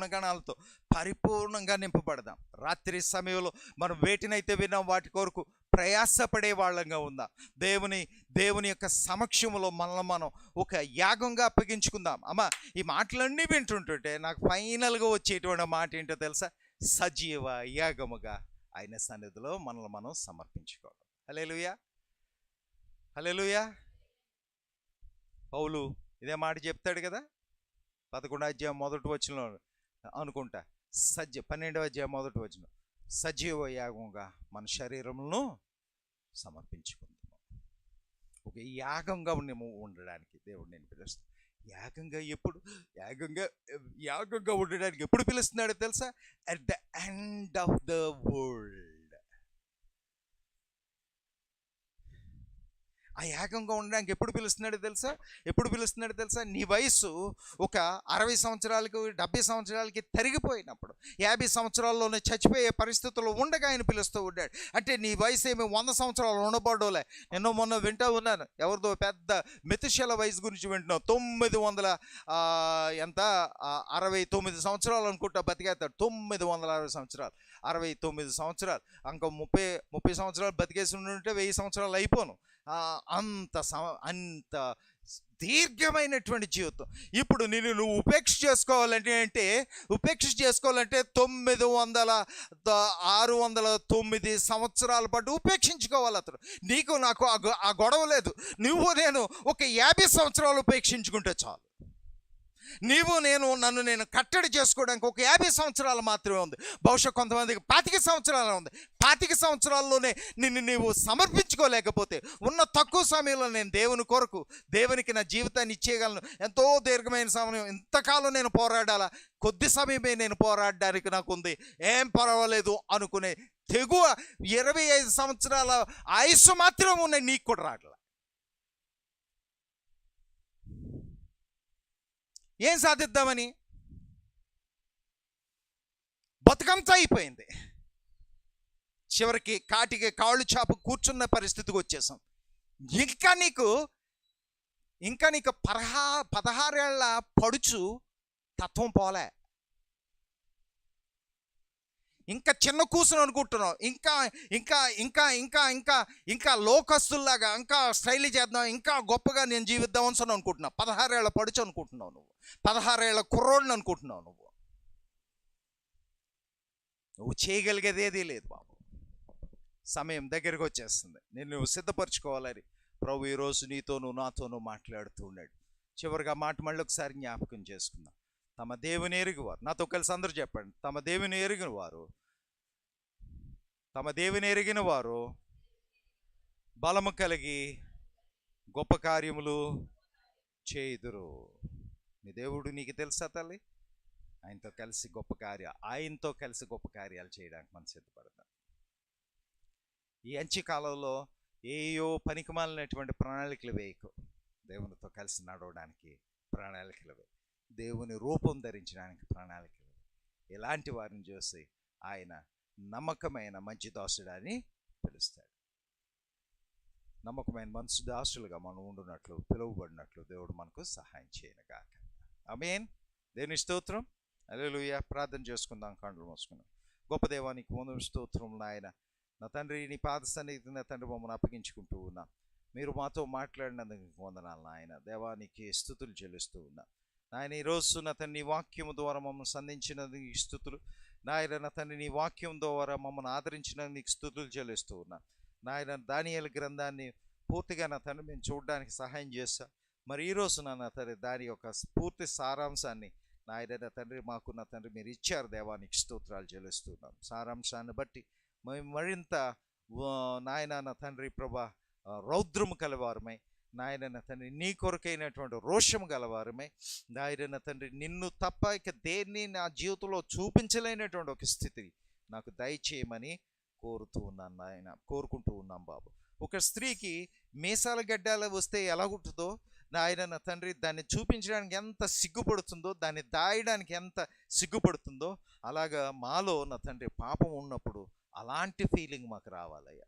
గుణగణాలతో పరిపూర్ణంగా నింపబడదాం. రాత్రి సమయంలో మనం వేటినైతే విన్నాం వాటి కొరకు ప్రయాసపడే వాళ్ళంగా ఉందాం. దేవుని దేవుని యొక్క సమక్షంలో మనల్ని మనం ఒక యాగంగా అప్పగించుకుందాం. అమ్మ ఈ మాటలన్నీ వింటుంటుంటే నాకు ఫైనల్గా వచ్చేటువంటి మాట ఏంటో తెలుసా? సజీవ యాగముగా ఆయన సన్నిధిలో మనల్ని మనం సమర్పించుకోవడం హలేలుయా హలేలుయా పౌలు ఇదే మాట చెప్తాడు కదా? పదకొండు అధ్యాయం మొదటి వచ్చిన అనుకుంటా. సజ్జ పన్నెండవ అధ్యాయం మొదటి వచ్చిన సజీవ యాగంగా మన శరీరములను సమర్పించుకుందాము. ఒక యాగంగా మేము ఉండడానికి దేవుడు నేను పిలుస్తాను యాగంగా ఎప్పుడు? యాగంగా యాగంగా ఉండడానికి ఎప్పుడు పిలుస్తున్నాడో తెలుసా? At the end of the world ఆ ఏకంగా ఉండడానికి ఎప్పుడు పిలుస్తున్నాడు తెలుసా? ఎప్పుడు పిలుస్తున్నాడు తెలుసా? నీ వయసు ఒక అరవై సంవత్సరాలకు డెబ్బై సంవత్సరాలకి తరిగిపోయినప్పుడు. యాభై సంవత్సరాల్లోనే చచ్చిపోయే పరిస్థితుల్లో ఉండగా ఆయన పిలుస్తూ ఉన్నాడు. అంటే నీ వయసు ఏమి వంద సంవత్సరాలు ఉండబడోలే ఎన్నో మొన్న వింటూ ఉన్నాను. ఎవరిదో పెద్ద మెతిశల వయసు గురించి వింటున్నావు. తొమ్మిది వందల ఎంత? అరవై తొమ్మిది సంవత్సరాలు అనుకుంటా బతికేస్తాడు. తొమ్మిది వందల అరవై సంవత్సరాలు. అరవై తొమ్మిది సంవత్సరాలు. ఇంకా ముప్పై ముప్పై సంవత్సరాలు బతికేసి ఉంటే వెయ్యి సంవత్సరాలు అయిపోను. అంత సమ- అంత దీర్ఘమైనటువంటి జీవితం. ఇప్పుడు నేను నువ్వు ఉపేక్ష చేసుకోవాలంటే అంటే ఉపేక్ష చేసుకోవాలంటే తొమ్మిది వందల ఆరు వందల తొమ్మిది సంవత్సరాల పాటు ఉపేక్షించుకోవాలి అతడు. నీకు నాకు ఆ గొ- ఆ గొడవ లేదు. నువ్వు నేను ఒక యాభై సంవత్సరాలు ఉపేక్షించుకుంటే చాలు. నీవు నేను నన్ను నేను కట్టడి చేసుకోవడానికి ఒక యాభై సంవత్సరాలు మాత్రమే ఉంది. బహుశా కొంతమందికి పాతిక సంవత్సరాలు ఉంది. పాతిక సంవత్సరాల్లోనే నిన్ను నీవు సమర్పించుకోలేకపోతే ఉన్న తక్కువ సమయంలో నేను దేవుని కొరకు దేవునికి నా జీవితాన్ని ఇచ్చేయగలను. ఎంతో దీర్ఘమైన సమయం ఇంతకాలం నేను పోరాడాలా? కొద్ది సమయమే నేను పోరాడడానికి నాకు ఉంది. ఏం పర్వాలేదు అనుకునే తెగువ ఇరవై ఐదు సంవత్సరాల ఆయుస్సు మాత్రం ఉన్నాయి నీకు కూడా రాట్లా. ఏం సాధిద్దామని? బతుకంతా అయిపోయింది. చివరికి కాటికి కాళ్ళు చాపు కూర్చున్న పరిస్థితికి వచ్చేసాం. ఇంకా నీకు ఇంకా నీకు పరహా పదహారేళ్ళ పడుచు తత్వం పోలే. ఇంకా చిన్న కూసును అనుకుంటున్నావు. ఇంకా ఇంకా ఇంకా ఇంకా ఇంకా ఇంకా లోకస్తుల్లాగా ఇంకా శైలి చేద్దాం ఇంకా గొప్పగా నేను జీవిద్దాం అని అనుకుంటున్నావు. పదహారేళ్ళ పడుచు అనుకుంటున్నావు నువ్వు. పదహారేళ్ళ కుర్రోడిని అనుకుంటున్నావు నువ్వు. నువ్వు చేయగలిగేది ఏదీ లేదు బాబు. సమయం దగ్గరికి వచ్చేస్తుంది. నేను నువ్వు సిద్ధపరచుకోవాలని ప్రభు ఈరోజు నీతోనూ నాతోనూ మాట్లాడుతూ ఉన్నాడు. చివరిగా మాట మళ్ళీ ఒకసారి జ్ఞాపకం చేసుకుందాం. తమ దేవుని ఎరిగి వారు నాతో కలిసి అందరూ చెప్పండి. తమ దేవుని ఎరిగిన వారు తమ దేవుని ఎరిగిన వారు బలము కలిగి గొప్ప కార్యములు చేయుదురు. నీ దేవుడు నీకు తెలుసా తల్లి? ఆయనతో కలిసి గొప్ప కార్య ఆయనతో కలిసి గొప్ప కార్యాలు చేయడానికి మనం సిద్ధపడతాం. ఈ అంచి కాలంలో ఏయో పనికిమాలినటువంటి ప్రణాళికలు వేయకు. దేవునితో కలిసి నడవడానికి ప్రణాళికలు వేయి దేవుని రూపం ధరించడానికి ప్రణాళికలు ఇలాంటి వారిని చూసి ఆయన నమ్మకమైన మంచి దాసుడని పిలుస్తాడు. నమ్మకమైన మంచి దాసులుగా మనం ఉండున్నట్లు పిలువబడినట్లు దేవుడు మనకు సహాయం చేయను గాక. అమేన్ దేవుని స్తోత్రం. అలెలుయ ప్రార్థన చేసుకుందాం కండ్లు మూసుకుందాం. గొప్ప దేవానికి వందన స్తోత్రం నాయన. నా తండ్రి నీ పాద సన్నిధి నా తండ్రి మమ్మల్ని అప్పగించుకుంటూ ఉన్నా. మీరు మాతో మాట్లాడినందుకు వందనాలు నాయన. దేవానికి స్థుతులు చెల్లిస్తూ ఉన్నా. నాయన ఈరోజు నా తండ్రి నీ వాక్యము ద్వారా మమ్మల్ని సంధించినందుకు నీకు స్థుతులు. నాయన నా తండ్రి నీ వాక్యం ద్వారా మమ్మల్ని ఆదరించినందుకు నీకు స్థుతులు చెల్లిస్తూ ఉన్నా. నాయన దానియల గ్రంథాన్ని పూర్తిగా నా తండ్రి మేము చూడడానికి సహాయం చేస్తా. మరి ఈరోజు నా తండ్రి దాని యొక్క పూర్తి సారాంశాన్ని నాయన నా తండ్రి మాకు నా తండ్రి మీరు ఇచ్చారు దేవానికి స్తోత్రాలు చెల్లిస్తున్నాం సారాంశాన్ని బట్టి మేము మరింత నాయన నా తండ్రి ప్రభా రౌద్రము కలవారమై నాయన తండ్రి నీ కొరకైనటువంటి రోషము గలవారమే నాయన తండ్రి నిన్ను తప్ప ఇక దేన్ని నా జీవితంలో చూపించలేనటువంటి ఒక స్థితి నాకు దయచేయమని కోరుతూ ఉన్నాను నాయన కోరుకుంటూ ఉన్నాం బాబు. ఒక స్త్రీకి మీసాల గడ్డాలు వస్తే ఎలాగుంటుందో నాయన తండ్రి దాన్ని చూపించడానికి ఎంత సిగ్గుపడుతుందో దాన్ని దాయడానికి ఎంత సిగ్గుపడుతుందో అలాగా మాలో నా తండ్రి పాపం ఉన్నప్పుడు అలాంటి ఫీలింగ్ మాకు రావాలయ్యా.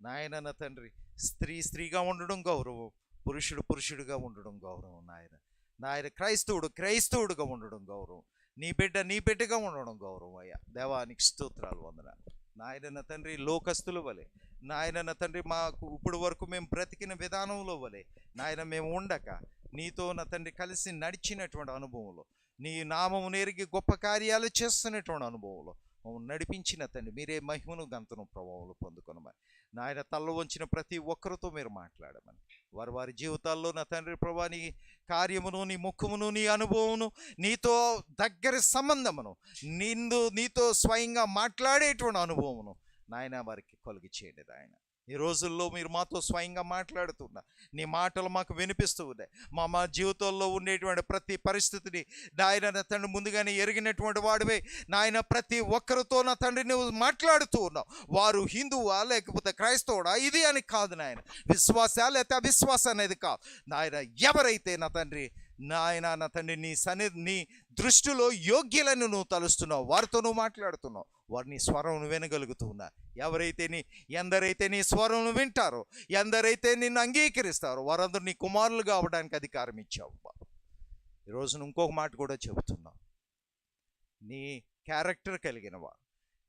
నాయనన్న తండ్రి స్త్రీ స్త్రీగా ఉండడం గౌరవం పురుషుడు పురుషుడిగా ఉండడం గౌరవం నాయన. నాయన క్రైస్తవుడు క్రైస్తవుడుగా ఉండడం గౌరవం. నీ బిడ్డ నీ బిడ్డగా ఉండడం గౌరవం అయ్యా. దేవానికి స్తోత్రాలు వందన నాయనన్న తండ్రి లోకస్తులు వలె నాయనన్న తండ్రి మాకు ఇప్పుడు వరకు మేము బ్రతికిన విధానంలో వలె నాయన మేము ఉండక నీతో నా తండ్రి కలిసి నడిచినటువంటి అనుభవంలో నీ నామము నేరిగి గొప్ప కార్యాలు చేస్తున్నటువంటి అనుభవంలో నడిపించిన తండ్రి మీరే మహిమను గంతను ప్రభావంలో పొందుకొనమని. నాయన తల్ల వంచిన ప్రతి ఒక్కరితో మీరు మాట్లాడమని. వారి వారి జీవితాల్లో నా తండ్రి ప్రభా నీ కార్యమును నీ ముఖమును నీ అనుభవమును నీతో దగ్గర సంబంధమును నిందు నీతో స్వయంగా మాట్లాడేటువంటి అనుభవమును నాయన వారికి కొలిగి చేయండి ఆయన ఈ రోజుల్లో మీరు మాతో స్వయంగా మాట్లాడుతున్నా. నీ మాటలు మాకు వినిపిస్తూ ఉన్నాయి. మా మా జీవితంలో ఉండేటువంటి ప్రతి పరిస్థితిని నాయన నా తండ్రి ముందుగానే ఎరిగినటువంటి వాడివే. నాయన ప్రతి ఒక్కరితో నా తండ్రి నువ్వు మాట్లాడుతూ ఉన్నావు. వారు హిందువా లేకపోతే క్రైస్తవుడా? ఇది అని కాదు నాయన. విశ్వాస లేకపోతే అవిశ్వాస అనేది కాదు. నాయన ఎవరైతే నా తండ్రి నాయన నా తండ్రి నీ సన్ని నీ దృష్టిలో యోగ్యులను నువ్వు తలుస్తున్నావు వారితో నువ్వు మాట్లాడుతున్నావు. వారు నీ స్వరం వినగలుగుతున్నా ఎవరైతే నీ ఎందరైతే నీ స్వరం వింటారో ఎందరైతే నిన్ను అంగీకరిస్తారో వారందరూ నీ కుమారులు కావడానికి అధికారం ఇచ్చావు. బాబు ఈరోజు ఇంకొక మాట కూడా చెబుతున్నావు నీ క్యారెక్టర్ కలిగిన వారు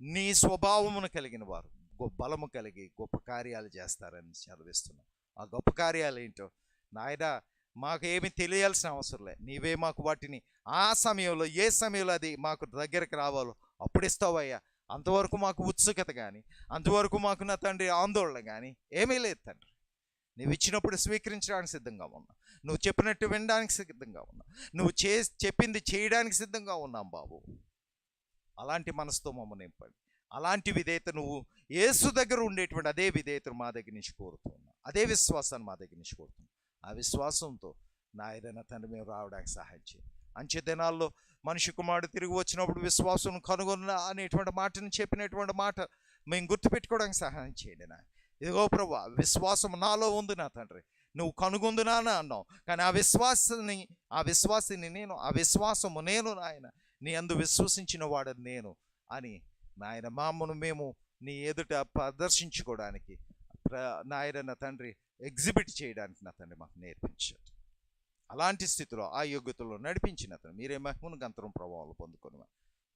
నీ స్వభావమును కలిగిన వారు గొప్ప బలము కలిగి గొప్ప కార్యాలు చేస్తారని చదివిస్తున్నావు ఆ గొప్ప కార్యాలు ఏంటో? నాయన మాకు ఏమి తెలియాల్సిన అవసరం లే. నీవే మాకు వాటిని ఆ సమయంలో ఏ సమయంలో అది మాకు దగ్గరికి రావాలో అప్పుడు ఇస్తావయ్యా. అంతవరకు మాకు ఉత్సుకత కానీ అంతవరకు మాకు నా తండ్రి ఆందోళన కానీ ఏమీ లేదు తండ్రి. నువ్వు ఇచ్చినప్పుడు స్వీకరించడానికి సిద్ధంగా ఉన్నా నువ్వు చెప్పినట్టు వినడానికి సిద్ధంగా ఉన్నా నువ్వు చే చెప్పింది చేయడానికి సిద్ధంగా ఉన్నాం బాబు. అలాంటి మనసుతో మమ్మల్ని నింపండి. అలాంటి విధేయత నువ్వు యేసు దగ్గర ఉండేటువంటి అదే విధేయతను మా దగ్గర నుంచి కోరుతున్నా అదే విశ్వాసాన్ని మా దగ్గర నుంచి కోరుతున్నా ఆ విశ్వాసంతో నా ఏదైనా తండ్రి మేము రావడానికి సహాయం చేయండి అంచె దినాల్లో మనిషి కుమారుడు తిరిగి వచ్చినప్పుడు విశ్వాసం కనుగొన్న అనేటువంటి మాటను చెప్పినటువంటి మాట మేము గుర్తుపెట్టుకోవడానికి సహాయం చేయండి నా ఇదిగో ప్రభా విశ్వాసం నాలో ఉంది నా తండ్రి. నువ్వు కనుగొందునా అన్నావు. కానీ ఆ విశ్వాసాన్ని ఆ విశ్వాసిని నేను ఆ విశ్వాసము నేను నాయన నీ అందు విశ్వసించిన వాడు నేను అని నాయన మామను మేము నీ ఎదుట ప్రదర్శించుకోవడానికి ప్ర నాయన తండ్రి ఎగ్జిబిట్ చేయడానికి నా తండ్రి మాకు నేర్పించాడు. అలాంటి స్థితిలో ఆ యోగ్యతలో నడిపించిన అతను. మీరే మహిమను గంతరం ప్రభావాలు పొందుకొని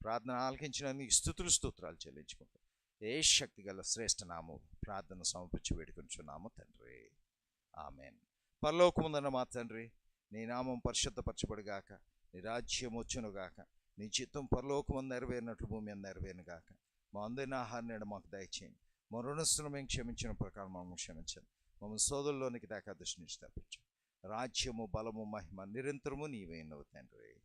ప్రార్థన ఆలకించిన స్థుతులు స్తోత్రాలు చెల్లించుకుంటాం ఏ శక్తి గల శ్రేష్ఠ నామం ప్రార్థన సమర్పించి వేడుకొంచున్నాము తండ్రి. ఆమెన్. పరలోకముందన్న మా తండ్రి నీ నామం పరిశుద్ధపరచబడిగాక నీ రాజ్యం వచ్చునుగాక నీ చిత్తం పరలోకమందు నెరవేరినట్లు భూమి అందు నెరవేరును గాక. మా అందరిన ఆహారం మాకు దయచేయండి. మా రుణస్తులు మేము క్షమించిన ప్రకారం మమ్మల్ని క్షమించండి. మమ్మల్ని సోదరులోనికి దాకా దృష్టి నుంచి తప్పించు. రాజ్యము బలము మహిమ నిరంతరము నీవైనవు తండ్రి.